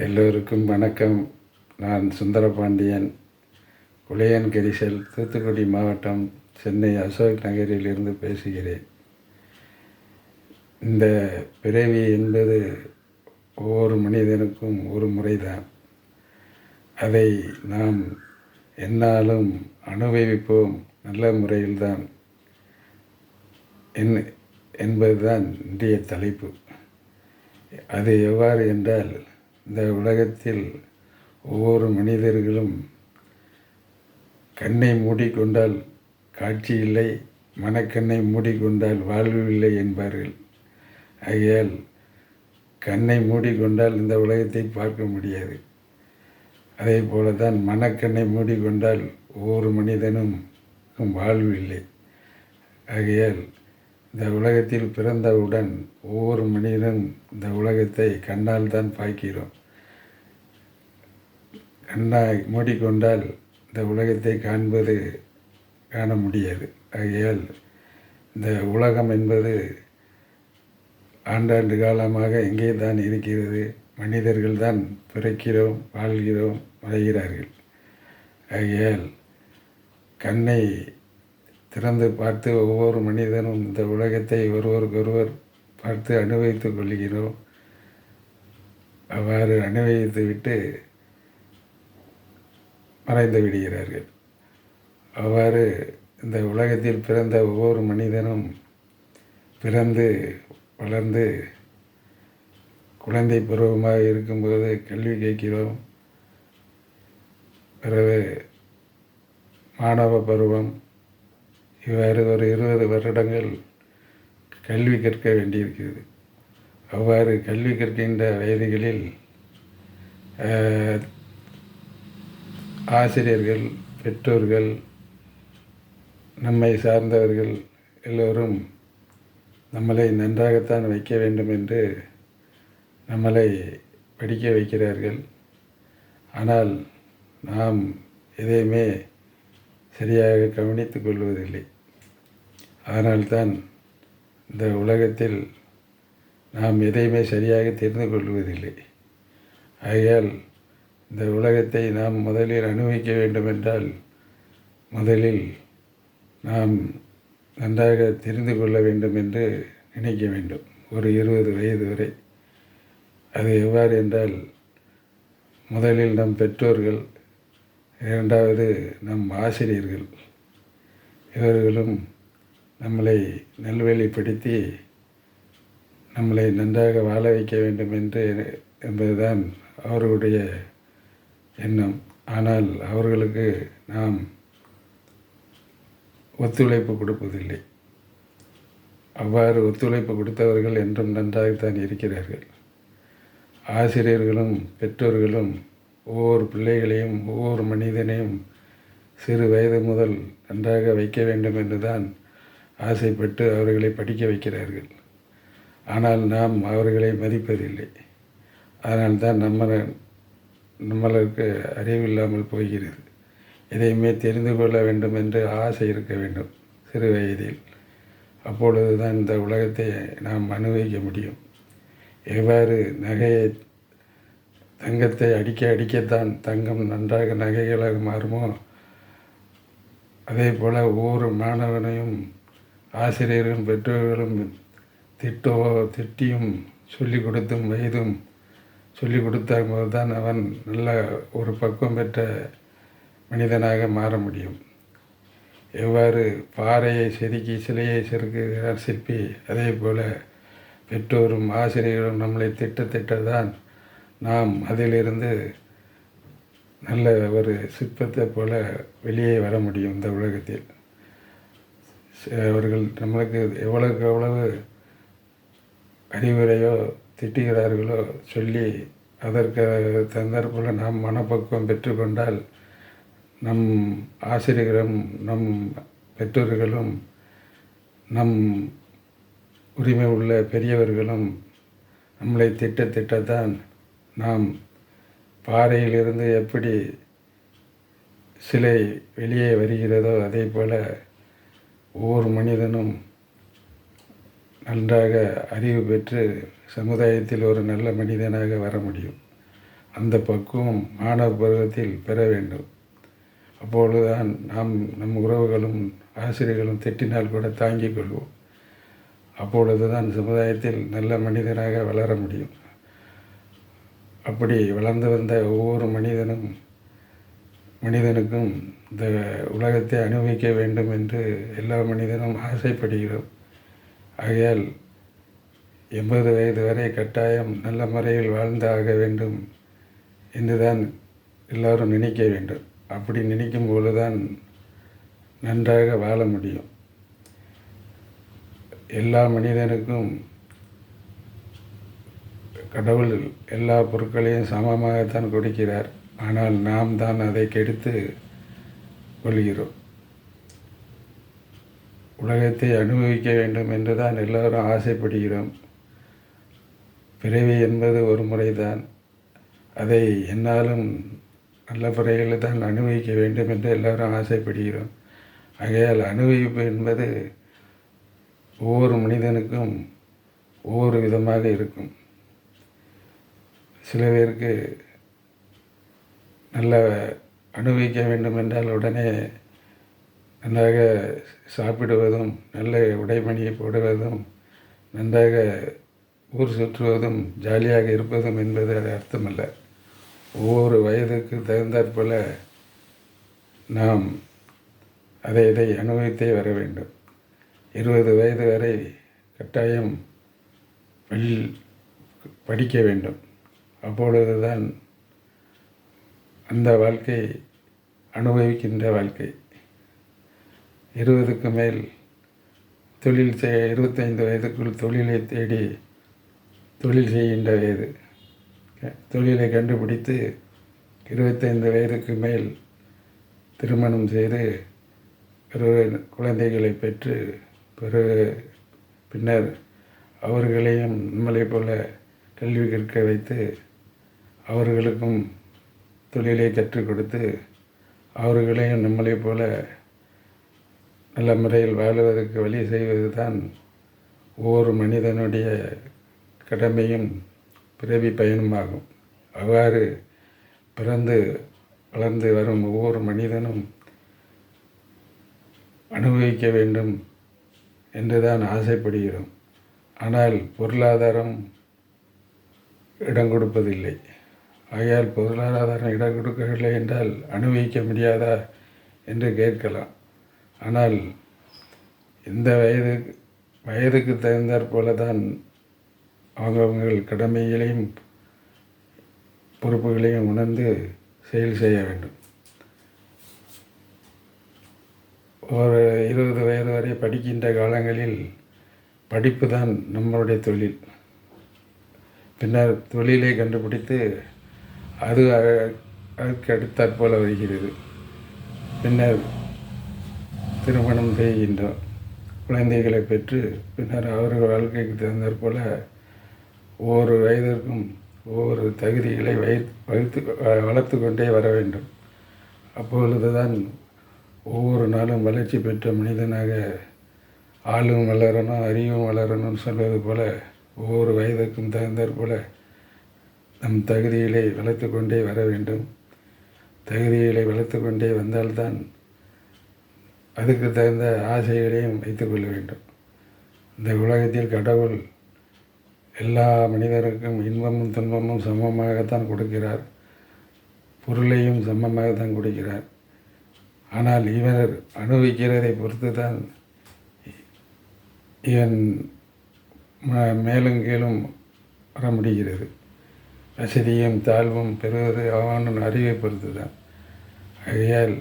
எல்லோருக்கும் வணக்கம். நான் சுந்தரபாண்டியன். குளையன் கரிசல் தூத்துக்குடி மாவட்டம் சென்னை அசோக் நகரிலிருந்து பேசுகிறேன். இந்த பிறவி என்பது ஒவ்வொரு மனிதனுக்கும் ஒரு முறைதான். அதை நாம் என்னாலும் அனுபவிப்போம். நல்ல முறையில்தான். என் என்பதுதான் இன்றைய தலைப்பு. அது எவ்வாறு என்றால் இந்த உலகத்தில் ஒவ்வொரு மனிதர்களும் கண்ணை மூடிக்கொண்டால் காட்சி இல்லை மனக்கண்ணை மூடிக்கொண்டால் வாழ்வு இல்லை என்பார்கள். ஆகையால் கண்ணை மூடிக்கொண்டால் இந்த உலகத்தை பார்க்க முடியாது. அதே போல தான் மனக்கண்ணை மூடிக்கொண்டால் ஒவ்வொரு மனிதனும் வாழ்வு இல்லை. ஆகையால் இந்த உலகத்தில் பிறந்தவுடன் ஒவ்வொரு மனிதனும் இந்த உலகத்தை கண்ணால் தான் பார்க்கிறோம். கண்ணாய் மூடிக்கொண்டால் இந்த உலகத்தை காண்பது காண முடியாது. ஆகையால் இந்த உலகம் என்பது ஆண்டாண்டு காலமாக எங்கே தான் இருக்கிறது. மனிதர்கள் தான் பிறக்கிறோம் வாழ்கிறோம் வரைகிறார்கள் ஆகையால் கண்ணை திறந்து பார்த்து ஒவ்வொரு மனிதனும் இந்த உலகத்தை ஒருவருக்கொருவர் பார்த்து அனுபவித்துக் கொள்கிறோம். அவ்வாறு அனுபவித்து விட்டு மறைந்து விடுகிறார்கள். அவ்வாறு இந்த உலகத்தில் பிறந்த ஒவ்வொரு மனிதனும் பிறந்து வளர்ந்து குழந்தை பருவமாக இருக்கும்போது கல்வி கேட்கிறோம். பிறகு மாணவ பருவம் இவ்வாறு ஒரு இருபது வருடங்கள் கல்வி கற்க வேண்டியிருக்கிறது. அவ்வாறு கல்வி கற்கின்ற வயதுகளில் ஆசிரியர்கள் பெற்றோர்கள் நம்மை சார்ந்தவர்கள் எல்லோரும் நம்மளை நன்றாகத்தான் வைக்க வேண்டும் என்று நம்மளை படிக்க வைக்கிறார்கள். ஆனால் நாம் எதையுமே சரியாக கவனித்து கொள்வதில்லை. அதனால்தான் இந்த உலகத்தில் நாம் எதையுமே சரியாக தெரிந்து கொள்வதில்லை. ஆகையால் இந்த உலகத்தை நாம் முதலில் அனுபவிக்க வேண்டுமென்றால் முதலில் நாம் நன்றாக தெரிந்து கொள்ள வேண்டும் என்று நினைக்க வேண்டும். ஒரு இருபது வயது வரை. அது எவ்வாறு என்றால் முதலில் நம் பெற்றோர்கள் இரண்டாவது நம் ஆசிரியர்கள். இவர்களும் நம்மளை நல்வழிப்படுத்தி நம்மளை நன்றாக வாழ வைக்க வேண்டும் என்று என்பதுதான் அவர்களுடைய எண்ணம் ஆனால் அவர்களுக்கு நாம் ஒத்துழைப்பு கொடுப்பதில்லை. அவ்வாறு ஒத்துழைப்பு கொடுத்தவர்கள் என்றும் நன்றாகத்தான் இருக்கிறார்கள். ஆசிரியர்களும் பெற்றோர்களும் ஒவ்வொரு பிள்ளைகளையும் ஒவ்வொரு மனிதனையும் சிறு வயது முதல் நன்றாக வைக்க வேண்டும் என்று தான் ஆசைப்பட்டு அவர்களை படிக்க வைக்கிறார்கள். ஆனால் நாம் அவர்களை மதிப்பதில்லை. அதனால்தான் நம்ம நம்மளுக்கு அறிவில்லாமல் போகிறது. எதையுமே தெரிந்து கொள்ள வேண்டும் என்று ஆசை இருக்க வேண்டும். சிறு வயதில். அப்பொழுது தான் இந்த உலகத்தை நாம் அனுபவிக்க முடியும். எவ்வாறு நகையை தங்கத்தை அடிக்க அடிக்கத்தான் தங்கம் நன்றாக நகைகளாக மாறுமோ அதே போல் ஒவ்வொரு மாணவனையும் ஆசிரியர்களும் பெற்றோர்களும் திட்டோ திட்டியும் சொல்லிக் கொடுத்தும் வயதும் சொல்லிக் கொடுத்த போது தான் அவன் நல்ல ஒரு பக்குவம் பெற்ற மனிதனாக மாற முடியும். எவ்வாறு பாறையை செதுக்கி சிலையை செதுக்குகிறார் சிற்பி அதே போல் பெற்றோரும் ஆசிரியரும் நம்மளை திட்ட திட்டதான் நாம் அதிலிருந்து நல்ல ஒரு சிற்பத்தை போல வெளியே வர முடியும் இந்த உலகத்தில். அவர்கள் நம்மளுக்கு எவ்வளவுக்கு எவ்வளவு அறிவுரையோ திட்டுகிறார்களோ சொல்லி அதற்கு தந்தற்போல் நாம் மனப்பக்குவம் பெற்றுக்கொண்டால் நம் ஆசிரியர்களும் நம் பெற்றோர்களும் நம் உரிமை உள்ள பெரியவர்களும் நம்மளை திட்ட திட்டத்தான் நாம் பாறையிலிருந்து எப்படி சிலை வெளியே வருகிறதோ அதே போல் ஒவ்வொரு மனிதனும் நன்றாக அறிவு பெற்று சமுதாயத்தில் ஒரு நல்ல மனிதனாக வர முடியும். அந்த பக்குவம் மாணவ பருவத்தில் பெற வேண்டும். அப்பொழுதுதான் நாம் நம் உறவுகளும் ஆசிரியர்களும் திட்டினால் கூட தாங்கிக் கொள்வோம். அப்பொழுது தான் சமுதாயத்தில் நல்ல மனிதனாக வளர முடியும். அப்படி வளர்ந்து வந்த ஒவ்வொரு மனிதனும் மனிதனுக்கும் இந்த உலகத்தை அனுபவிக்க வேண்டும் என்று எல்லா மனிதனும் ஆசைப்படுகிறோம். ஆகையால் எண்பது வயது வரை கட்டாயம் நல்ல முறையில் வாழ்ந்தாக வேண்டும். என்றுதான் எல்லாரும் நினைக்க வேண்டும். அப்படி நினைக்கும் போது தான் நன்றாக வாழ முடியும். எல்லா மனிதனுக்கும் கடவுள் எல்லா பொருட்களையும் சமமாகத்தான் கொடுக்கிறார். ஆனால் நாம் தான் அதை கெடுத்து கொள்கிறோம். உலகத்தை அனுபவிக்க வேண்டும் என்று தான் எல்லோரும் ஆசைப்படுகிறோம். பிறவி என்பது ஒரு முறைதான். அதை என்னாலும் நல்ல முறையில் தான் அனுபவிக்க வேண்டும் என்று எல்லோரும் ஆசைப்படுகிறோம். ஆகையால் அனுபவிப்பு என்பது ஒவ்வொரு மனிதனுக்கும் ஒவ்வொரு விதமாக இருக்கும். சில பேருக்கு நல்ல அனுபவிக்க வேண்டும் என்றால் உடனே நன்றாக சாப்பிடுவதும் நல்ல உடைமணியை போடுவதும் நன்றாக ஊர் சுற்றுவதும் ஜாலியாக இருப்பதும் என்பது அது அர்த்தமல்ல. ஒவ்வொரு வயதுக்கு தகுந்தாற்போல நாம் அதை இதை அனுபவித்தே வர வேண்டும். இருபது வயது வரை கட்டாயம் வெளி படிக்க வேண்டும். அப்பொழுதுதான் அந்த வாழ்க்கை அனுபவிக்கின்ற வாழ்க்கை. இருபதுக்கு மேல் தொழில் செய்ய இருபத்தைந்து வயதுக்குள் தொழிலை தேடி தொழில் செய்கின்ற வயது. தொழிலை கண்டுபிடித்து இருபத்தைந்து வயதுக்கு மேல் திருமணம் செய்து பிறகு குழந்தைகளை பெற்று பிறகு பின்னர் அவர்களையும் நம்மளை போல கல்வி கற்க வைத்து அவர்களுக்கும் தொழிலை கற்றுக் கொடுத்து அவர்களையும் நம்மளை போல நல்ல முறையில் வாழ்வதற்கு வழி செய்வது தான் ஒவ்வொரு மனிதனுடைய கடமையும் பிறவி பயனுமாகும். அவ்வாறு பிறந்து வளர்ந்து வரும் ஒவ்வொரு மனிதனும் அனுபவிக்க வேண்டும் என்று தான் ஆசைப்படுகிறோம். ஆனால் பொருளாதாரம் இடம் கொடுப்பதில்லை. ஆகையால் பொருளாதாரம் இடம் கொடுக்கவில்லை என்றால் அனுபவிக்க முடியாதா என்று கேட்கலாம். ஆனால் இந்த வயது வயதுக்கு தகுந்தாற் போல தான் அவங்கவுங்கள் கடமைகளையும் பொறுப்புகளையும் உணர்ந்து செயல் செய்ய வேண்டும். ஒரு இருபது வயது வரை படிக்கின்ற காலங்களில் படிப்பு தான் நம்மளுடைய தொழில். பின்னர் தொழிலை கண்டுபிடித்து அது அதுக்கு அடுத்தாற்போல் வருகிறது. பின்னர் திருமணம் செய்கின்றோம் குழந்தைகளை பெற்று பின்னர் அவர்கள் வாழ்க்கைக்கு தகுந்தாற்போல் ஒவ்வொரு வயதிற்கும் ஒவ்வொரு தகுதிகளை வயிற் வகுத்து வளர்த்து கொண்டே வர வேண்டும். அப்பொழுது தான் ஒவ்வொரு நாளும் வளர்ச்சி பெற்ற மனிதனாக ஆளும் வளரணும் அறிவும் வளரணும்னு சொல்வது போல ஒவ்வொரு வயதுக்கும் தகுந்தாற் போல நம் தகுதிகளை வளர்த்து கொண்டே வர வேண்டும். தகுதிகளை வளர்த்து கொண்டே வந்தால்தான் அதுக்கு தகுந்த ஆசைகளையும் வைத்துக்கொள்ள வேண்டும். இந்த உலகத்தில் கடவுள் எல்லா மனிதருக்கும் இன்பமும் துன்பமும் சமமாகத்தான் கொடுக்கிறார். பொருளையும் சமமாகத்தான் கொடுக்கிறார். ஆனால் இவர் அனுபவிக்கிறதை பொறுத்து தான் இவன் மேலும் கீழும் வர முடிகிறது. வசதியும் தாழ்வும் பெறுவது அவனின் அறிவை பொறுத்து தான் ஆகையால்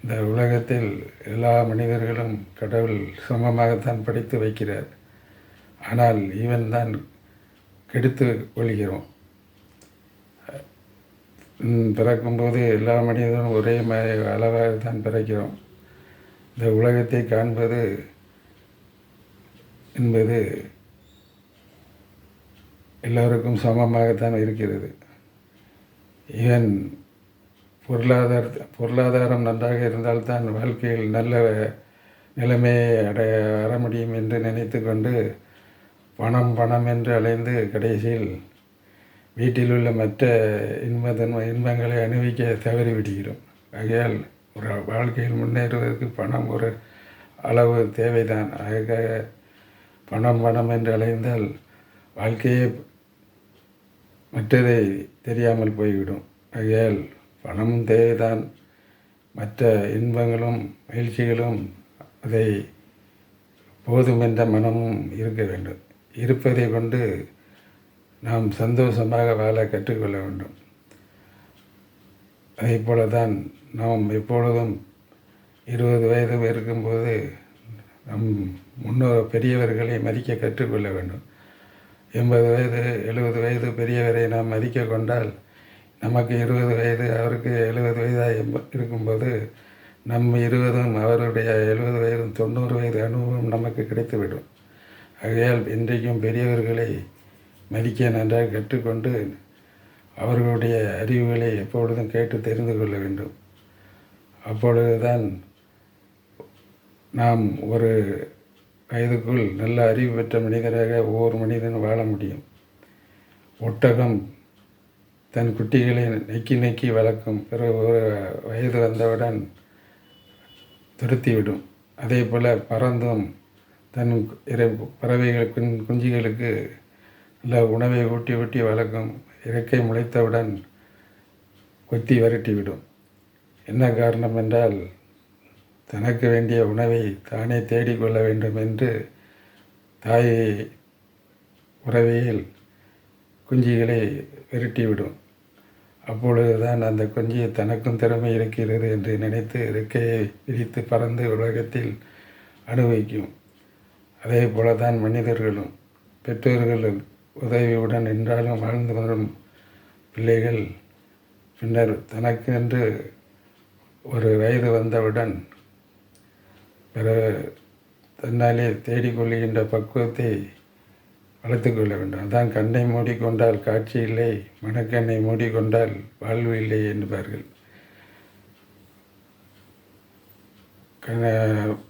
இந்த உலகத்தில் எல்லா மனிதர்களும் கடவுள் சமமாகத்தான் படித்து வைக்கிறார். ஆனால் இவன் தான் கெடுத்து ஒழிக்கிறோம் பிறக்கும்போது எல்லா மனிதனும் ஒரே மாதிரி அளவாக தான் பிறக்கிறோம். இந்த உலகத்தை காண்பது என்பது எல்லோருக்கும் சமமாகத்தான் இருக்கிறது. இவன் பொருளாதார பொருளாதாரம் நன்றாக இருந்தால்தான் வாழ்க்கையில் நல்ல நிலைமையை அடைய வர முடியும் என்று நினைத்து கொண்டு பணம் பணம் என்று அலைந்து கடைசியில் வீட்டில் உள்ள மற்ற இன்பதன் இன்பங்களை அனுபவிக்க தவறிவிடுகிறோம் ஆகையால் ஒரு வாழ்க்கையில் முன்னேறுவதற்கு பணம் ஒரு அளவு தேவைதான். ஆக பணம் பணம் என்று அலைந்தால் வாழ்க்கையே மற்றதை தெரியாமல் போய்விடும். ஆகையால் பணமும் தேவைதான். மற்ற இன்பங்களும் மகிழ்ச்சிகளும் அதை போதும் என்ற மனமும் இருக்க வேண்டும். இருப்பதை கொண்டு நாம் சந்தோஷமாக வாழ கற்றுக்கொள்ள வேண்டும். அதே போல தான் நாம் எப்பொழுதும் இருபது வயது இருக்கும்போது நம் முன்னோர் பெரியவர்களை மதிக்க கற்றுக்கொள்ள வேண்டும். எண்பது வயது எழுபது வயது பெரியவரை நாம் மதிக்க கொண்டால் நமக்கு இருபது வயது அவருக்கு எழுபது வயதாக எம்ப இருக்கும்போது நம் இருபதும் அவருடைய எழுபது வயதும் தொண்ணூறு வயது அனுபவம் நமக்கு கிடைத்துவிடும். ஆகையால் இன்றைக்கும் பெரியவர்களை மதிக்க நன்றாக கற்றுக்கொண்டு அவர்களுடைய அறிவுகளை எப்பொழுதும் கேட்டு தெரிந்து கொள்ள வேண்டும். அப்பொழுதுதான் நாம் ஒரு வயதுக்குள் நல்ல அறிவு பெற்ற மனிதராக ஒவ்வொரு மனிதனும் வாழ முடியும். ஒட்டகம் தன் குட்டிகளை நெக்கி நெக்கி வளர்க்கும் பிறகு ஒரு வயது வந்தவுடன் துருத்திவிடும். அதே போல் பறந்தும் தன் இறை பறவைகள் குஞ் குஞ்சுகளுக்கு நல்ல உணவை ஊட்டி ஊட்டி வளர்க்கும் இறக்கை முளைத்தவுடன் கொத்தி விரட்டிவிடும். என்ன காரணம் என்றால் தனக்கு வேண்டிய உணவை தானே தேடிக்கொள்ள வேண்டும் என்று தாயை உறவையில் குஞ்சிகளை விரட்டிவிடும். அப்பொழுதுதான் அந்த குஞ்சி தனக்கும் திறமை இருக்கிறது என்று நினைத்து இறக்கையை விரித்து பறந்து உலகத்தில் அனுபவிக்கும். அதே போல தான் மனிதர்களும் பெற்றோர்கள் உதவியுடன் என்றாலும் வாழ்ந்து வரும் பிள்ளைகள். பின்னர் தனக்கென்று ஒரு வயது வந்தவுடன் பிற தன்னாலே தேடிக்கொள்கின்ற பக்குவத்தை வளர்த்து கொள்ள வேண்டும். அதான் கண்ணை மூடிக்கொண்டால் காட்சி இல்லை மனக்கண்ணை மூடிக்கொண்டால் வாழ்வு இல்லை என்பார்கள். க-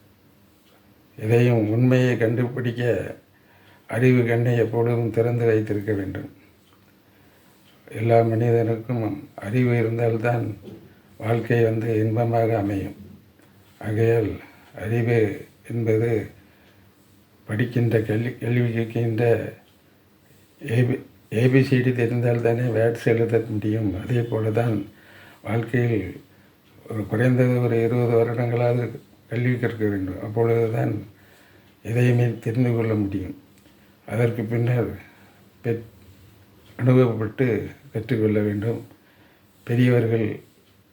எதையும் உண்மையை கண்டுபிடிக்க அறிவு கண்ணை எப்பொழுதும் திறந்து வைத்திருக்க வேண்டும். எல்லா மனிதனுக்கும் அறிவு இருந்தால்தான் வாழ்க்கை வந்து இன்பமாக அமையும். ஆகையால் அறிவு என்பது படிக்கின்ற கல்வி கேள்வி கேட்கின்ற ஏபி ஏபிசிடி தெரிந்தால் தானே வேட்ஸ் எழுத முடியும். அதே போல தான் வாழ்க்கையில் ஒரு குறைந்தது ஒரு இருபது வருடங்களாவது கல்வி கற்க வேண்டும். அப்பொழுது தான் எதையுமே தெரிந்து கொள்ள முடியும். அதற்கு பின்னர் பெற் அனுபவப்பட்டு கற்றுக்கொள்ள வேண்டும். பெரியவர்கள்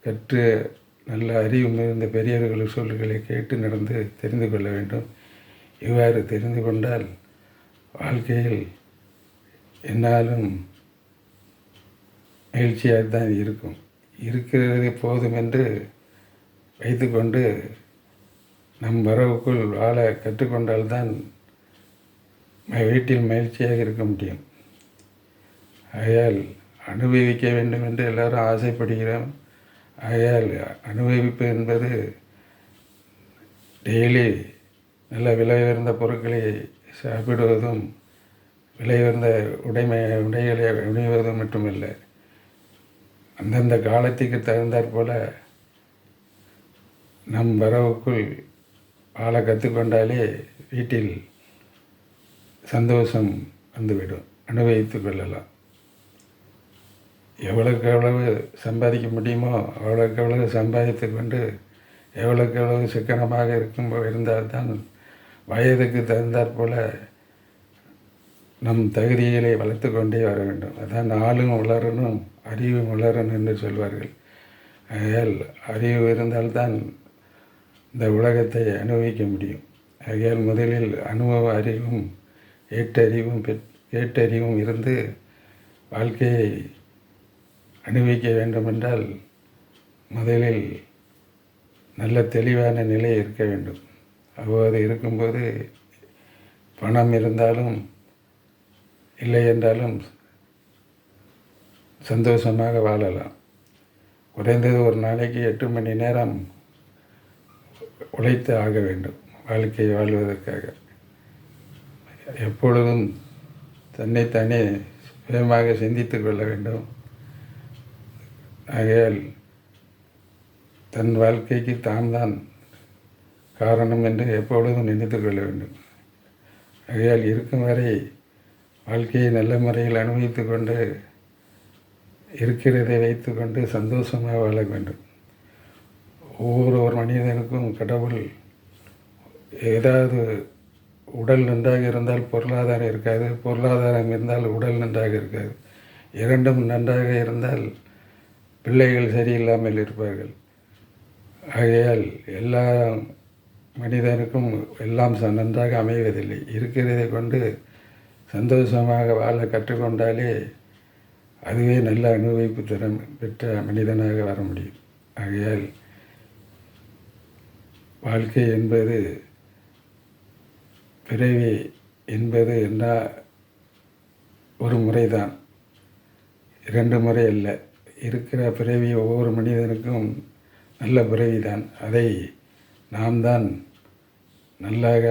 கற்று நல்ல அறிவு மிகுந்த பெரியவர்கள் சொல்களை கேட்டு நடந்து தெரிந்து கொள்ள வேண்டும். இவ்வாறு தெரிந்து கொண்டால் வாழ்க்கையில் என்னாலும் மகிழ்ச்சியாக தான் இருக்கும். இருக்கிறது போதும் என்று வைத்துக்கொண்டு நம் வரவுக்குள் வாழ கற்றுக்கொண்டால்தான் வீட்டில் மகிழ்ச்சியாக இருக்க முடியும். ஆகையால் அனுபவிக்க வேண்டும் என்று எல்லாரும் ஆசைப்படுகிறோம். ஆகையால் அனுபவிப்பு என்பது டெய்லி நல்ல விலை உயர்ந்த பொருட்களை சாப்பிடுவதும் விலை உயர்ந்த உடைமை உடைகளை அணிவதும் மட்டுமில்லை அந்தந்த காலத்துக்கு தகுந்தாற் போல நம் வரவுக்குள் வாழ கற்றுக்கொண்டாலே வீட்டில் சந்தோஷம் வந்துவிடும். அனுபவித்து கொள்ளலாம். எவ்வளோக்கு எவ்வளவு சம்பாதிக்க முடியுமோ அவ்வளோக்கு எவ்வளவு சம்பாதித்து கொண்டு எவ்வளோக்கு எவ்வளவு சிக்கனமாக இருக்கும் இருந்தால்தான் வயதுக்கு தகுந்தாற்போல் நம் தகுதிகளை வளர்த்து கொண்டே வர வேண்டும். அதான் ஆளும் வளரணும் அறிவும் வளரணும் என்று சொல்வார்கள். ஆகையால் அறிவு இருந்தால்தான் இந்த உலகத்தை அனுபவிக்க முடியும். ஆகையால் முதலில் அனுபவ அறிவும் ஏட்டறிவும் பெற் கேட்டறிவும் இருந்து வாழ்க்கையை அனுபவிக்க வேண்டுமென்றால் முதலில் நல்ல தெளிவான நிலை இருக்க வேண்டும். அவ்வாறு இருக்கும்போது பணம் இருந்தாலும் இல்லை என்றாலும் சந்தோஷமாக வாழலாம். குறைந்தது ஒரு நாளைக்கு எட்டு மணி நேரம் உழைத்து ஆக வேண்டும். வாழ்க்கையை வாழ்வதற்காக. எப்பொழுதும் தன்னைத்தானே சுயமாக சிந்தித்து கொள்ள வேண்டும். ஆகையால் தன் வாழ்க்கைக்கு தான் தான் காரணம் என்று எப்பொழுதும் நினைத்து கொள்ள வேண்டும். ஆகையால் இருக்கும் வரை வாழ்க்கையை நல்ல முறையில் அனுபவித்து கொண்டு இருக்கிறதை வைத்துக்கொண்டு சந்தோஷமாக வாழ வேண்டும். ஒவ்வொரு ஒரு மனிதனுக்கும் கடவுள் ஏதாவது உடல் நன்றாக இருந்தால் பொருளாதாரம் இருக்காது பொருளாதாரம் இருந்தால் உடல் நன்றாக இருக்காது. இரண்டும் நன்றாக இருந்தால் பிள்ளைகள் சரியில்லாமல் இருப்பார்கள். ஆகையால் எல்லா மனிதனுக்கும் எல்லாம் ச- நன்றாக அமைவதில்லை. இருக்கிறதை கொண்டு சந்தோஷமாக வாழ கற்றுக்கொண்டாலே அதுவே நல்ல அனுபவிப்பு திறன் பெற்ற மனிதனாக வர முடியும். ஆகையால் வாழ்க்கை என்பது பிறவி என்பது என்ன ஒரு முறை தான் இரண்டு முறை அல்ல. இருக்கிற பிறவி ஒவ்வொரு மனிதனுக்கும் நல்ல பிறவிதான். அதை நாம் தான் நல்லாக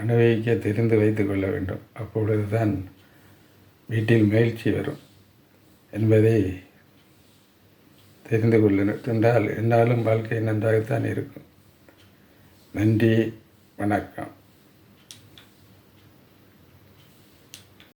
அனுபவிக்க தெரிந்து வைத்து கொள்ள வேண்டும். அப்பொழுது தான் வீட்டில் மகிழ்ச்சி வரும் என்பதை தெரிந்து கொள்ள என்றால் என்னாலும் வாழ்க்கை நன்றாகத்தான் இருக்கும். நன்றி வணக்கம்.